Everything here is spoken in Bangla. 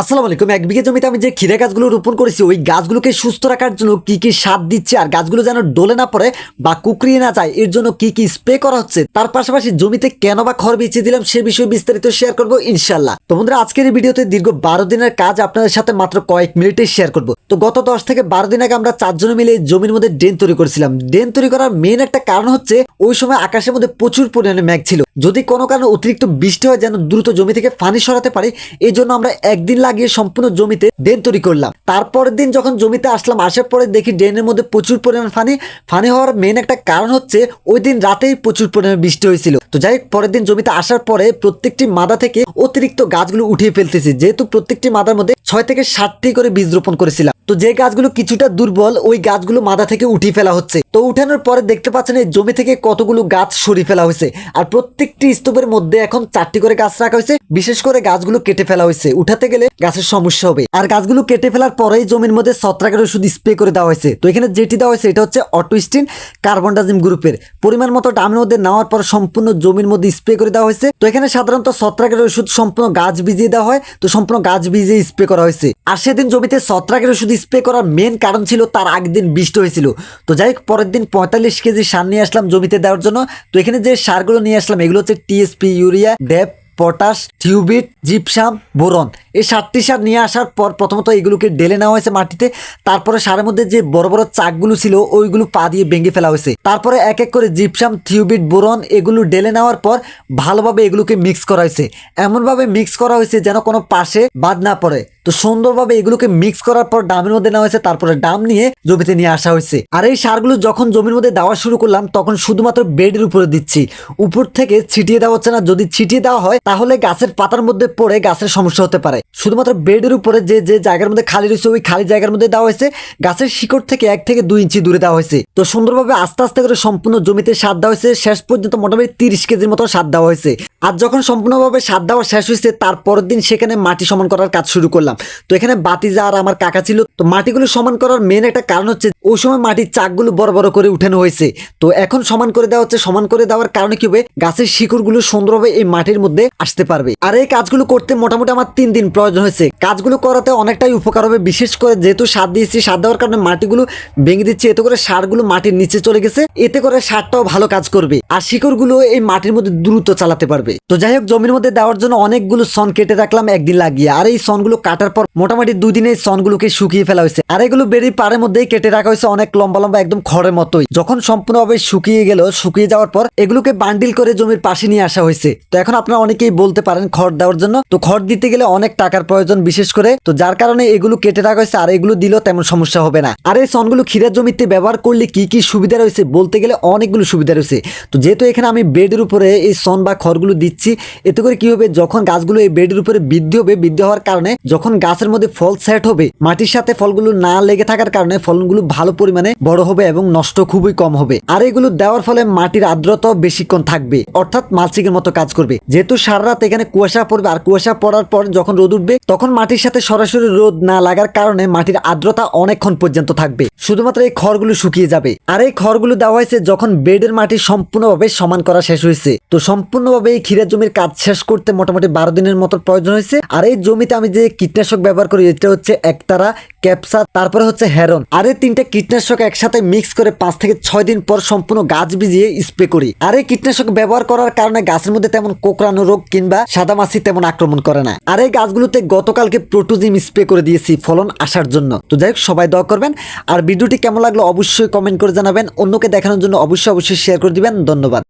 আসসালামু আলাইকুম। এক বিঘে জমিতে আমি যে ক্ষীরা গাছগুলো রোপণ করেছি, ওই গাছগুলোকে সুস্থ রাখার জন্য কি কি সার দিচ্ছে আর গাছগুলো যেন ডলে না পড়ে বা কুকরিয়ে না যায়, এর জন্য কি কি স্প্রে করা হচ্ছে, তার পাশাপাশি জমিতে কেন বা খড় বিছিয়ে দিলাম সে বিষয়ে বিস্তারিত শেয়ার করব ইনশাল্লাহ তো বন্ধুরা, আজকের এই ভিডিওতে দীর্ঘ বারো দিনের কাজ আপনাদের সাথে মাত্র কয়েক মিনিটে শেয়ার করব। তো গত দশ থেকে বারো দিন আগে আমরা চারজনে মিলে জমির মধ্যে ড্রেন তৈরি করেছিলাম। ড্রেন তৈরি করার মেন একটা কারণ হচ্ছে, ওই সময় আকাশের মধ্যে প্রচুর পরিমাণে ম্যাগ ছিল। যদি কোনো কারণে অতিরিক্ত বৃষ্টি হয় যেন দ্রুত জমি থেকে পানি সরাতে পারে, এই জন্য আমরা একদিন লাগিয়ে সম্পূর্ণ জমিতে ড্রেন তৈরি করলাম। তারপরের দিন যখন জমিতে আসলাম, আসার পরে দেখি ড্রেনের মধ্যে প্রচুর পরিমাণ পানি। পানি হওয়ার মেন একটা কারণ হচ্ছে, ওই দিন রাতেই প্রচুর পরিমাণে বৃষ্টি হয়েছিল। তো যাই হোক, পরের দিন জমিতে আসার পরে প্রত্যেকটি মাদা থেকে অতিরিক্ত গাছগুলো উঠিয়ে ফেলতেছি। যেহেতু প্রত্যেকটি মাদার মধ্যে ছয় থেকে ষাটটি করে বীজ রোপণ করেছিলাম। তো যে গাছগুলো কিছুটা দুর্বল, ওই গাছগুলো মাথা থেকে উঠিয়ে ফেলা হচ্ছে। তো উঠানোর পরে দেখতে পাচ্ছেন এই জমি থেকে কতগুলো গাছ সরিয়ে ফেলা হয়েছে। আর প্রত্যেকটি স্তূপের মধ্যে এখন চারটি করে গাছ রাখা হয়েছে। বিশেষ করে গাছগুলো কেটে ফেলা হয়েছে। উঠাতে গেলে গাছের সমস্যা হবে। আর গাছগুলো কেটে ফেলার পরেই জমির মধ্যে ছত্রাকের ওষুধ স্প্রে করে দেওয়া হয়েছে। তো এখানে যেটি দেওয়া হয়েছে, এটা হচ্ছে অটোস্টিন কার্বনডাজিম গ্রুপের। পরিমাণ মতো ডামের মধ্যে নেওয়ার পর সম্পূর্ণ জমির মধ্যে স্প্রে করে দেওয়া হয়েছে। তো এখানে সাধারণত ছত্রাকের ওষুধ সম্পূর্ণ গাছ ভিজিয়ে দেওয়া হয়। তো সম্পূর্ণ গাছ ভিজিয়ে স্প্রে করা হয়েছে। আর সেদিন জমিতে ছত্রাকের ওষুধ স্প্রে করার মেন কারণ ছিল তার আগের দিন বৃষ্টি হয়েছিল। তো যাই হোক, পরের দিন পঁয়তাল্লিশ কেজি সার নিয়ে আসলাম জমিতে দেওয়ার জন্য। তো এখানে যে সারগুলো নিয়ে আসলাম, এগুলো হচ্ছে টিএসপি ইউরিয়া ডেপ পটাশ টিউবিট জিপসাম বোরন এই সাতটি সার নিয়ে আসার পর প্রথমত এগুলোকে ঢেলে নেওয়া হয়েছে মাটিতে। তারপরে সারের মধ্যে যে বড় বড় চাকগুলো ছিল, ওইগুলো পা দিয়ে ভেঙে ফেলা হয়েছে। তারপরে এক এক করে জিপসাম থিউবিট বোরন এগুলো ঢেলে নেওয়ার পর ভালোভাবে এগুলোকে মিক্স করা হয়েছে। এমনভাবে মিক্স করা হয়েছে যেন কোনো পাশে বাদ না পড়ে। তো সুন্দরভাবে এগুলোকে মিক্স করার পর ডামের মধ্যে নেওয়া হয়েছে, তারপরে ডাম নিয়ে জমিতে নিয়ে আসা হয়েছে। আর এই সারগুলো যখন জমির মধ্যে দেওয়া শুরু করলাম, তখন শুধুমাত্র বেডের উপরে দিচ্ছি। উপর থেকে ছিটিয়ে দেওয়া হচ্ছে না, যদি ছিটিয়ে দেওয়া হয়, তাহলে গাছের পাতার মধ্যে পড়ে গাছের সমস্যা হতে পারে। শুধুমাত্র বেডের উপরে যে যে জায়গার মধ্যে খালি রয়েছে, ওই খালি জায়গার মধ্যে দেওয়া হয়েছে। গাছের শিকড় থেকে এক থেকে দুই ইঞ্চি দূরে দেওয়া হয়েছে। তো সুন্দরভাবে আস্তে আস্তে করে সম্পূর্ণ জমিতে সার দেওয়া হয়েছে। শেষ পর্যন্ত মোটামুটি তিরিশ কেজির মতো সার দেওয়া হয়েছে। আর যখন সম্পূর্ণভাবে সার দেওয়া শেষ হয়েছে তার পরের দিন সেখানে মাটি সমান করার কাজ শুরু করলাম। তো এখানে বাতিজা আর আমার কাকা ছিল, তো মাটিগুলো সমান করার মেন একটা কারণ হচ্ছে ওই সময় মাটির চাকগুলো বড় বড় করে উঠানো হয়েছে। তো এখন সমান করে দেওয়া হচ্ছে, সমান করে দেওয়ার কারণে কি হবে? গাছের শিকড়গুলো সুন্দরভাবে এই মাটির মধ্যে আসতে পারবে। আর এই কাজগুলো করতে মোটামুটি আমার তিন দিন প্রয়োজন হয়েছে। কাজগুলো করাতে অনেকটাই উপকার হবে, বিশেষ করে যেহেতু সার দিয়েছি, সার দেওয়ার কারণে মাটিগুলো ভেঙে দিচ্ছে, এতে করে সারগুলো মাটির নিচে চলে গেছে, এতে করে সারটাও ভালো কাজ করবে আর শিকড়গুলো এই মাটির মধ্যে দ্রুত চালাতে পারবে। তো যাই হোক, জমির মধ্যে দেওয়ার জন্য অনেকগুলো সন কেটে রাখলাম, একদিন লাগিয়ে। আর এই সনগুলো কাটার পর মোটামুটি দুই দিনে সনগুলোকে শুকিয়ে ফেলা হয়েছে। আর এগুলো বেরিয়ে পাড়ের মধ্যেই কেটে রাখা হয়েছে অনেক লম্বা লম্বা একদম খড়ের মতোই। যখন সম্পূর্ণভাবে শুকিয়ে গেল, শুকিয়ে যাওয়ার পর এগুলোকে বান্ডিল করে জমির পাশে নিয়ে আসা হয়েছে। তো এখন আপনারা অনেকেই বলতে পারেন খড় দেওয়ার জন্য। তো খড় দিতে গেলে অনেক টাকার প্রয়োজন বিশেষ করে। তো যার কারণে এগুলো কেটে রাখা হয়েছে, আর এগুলো দিলেও তেমন সমস্যা হবে না। আর এই সনগুলো ক্ষীরের জমিতে ব্যবহার করলে কি কি সুবিধা রয়েছে বলতে গেলে অনেকগুলো সুবিধা রয়েছে। তো যেহেতু এখানে আমি বেডের উপরে এই সন বা খড়গুলো দিচ্ছি, এতে করে কি হবে? যখন গাছগুলো এই বেডের উপরে বৃদ্ধি হবে, বৃদ্ধি হওয়ার কারণে যখন গাছের মধ্যে ফল সেট হবে, মাটির সাথে ফলগুলো না লেগে থাকার কারণে ফলগুলো ভালো পরিমাণে বড় হবে এবং নষ্ট খুবই কম হবে। আর এগুলো দেওয়ার ফলে মাটির আর্দ্রতাও বেশিক্ষণ থাকবে, অর্থাৎ মালচিং মতো কাজ করবে। যেহেতু সারা রাত এখানে কুয়াশা পড়বে, আর কুয়াশা পড়ার পর যখন রোদ উঠবে, তখন মাটির সাথে সরাসরি রোদ না লাগার কারণে মাটির আর্দ্রতা অনেকক্ষণ পর্যন্ত থাকবে। শুধুমাত্র এই খড়গুলো শুকিয়ে যাবে। আর এই খড়গুলো দেওয়া হয়েছে যখন বেডের মাটি সম্পূর্ণভাবে সমান করা শেষ হয়েছে। তো সম্পূর্ণভাবে এই ক্ষীরের জমির কাজ শেষ করতে মোটামুটি বারো দিনের মতো প্রয়োজন হয়েছে। আর এই জমিতে আমি যে কীটনাশক ব্যবহার করি, এটা হচ্ছে একতারা, ক্যাপসা, তারপরে হচ্ছে হেরন আর এই তিনটা কীটনাশক একসাথে মিক্স করে পাঁচ থেকে ছয় দিন পর সম্পূর্ণ গাছ ভিজিয়ে স্প্রে করি। আর এই কীটনাশক ব্যবহার করার কারণে গাছের মধ্যে তেমন কোকড়ানো রোগ কিংবা সাদা মাছি তেমন আক্রমণ করে না। আর এই গাছগুলোতে গতকালকে প্রোটোজিম স্প্রে করে দিয়েছি ফলন আসার জন্য। তো যাই হোক, সবাই দোয়া করবেন। আর ভিডিওটি কেমন লাগল অবশ্যই কমেন্ট করে জানাবেন। অন্যকে দেখানোর জন্য অবশ্যই অবশ্যই শেয়ার করে দিবেন। ধন্যবাদ।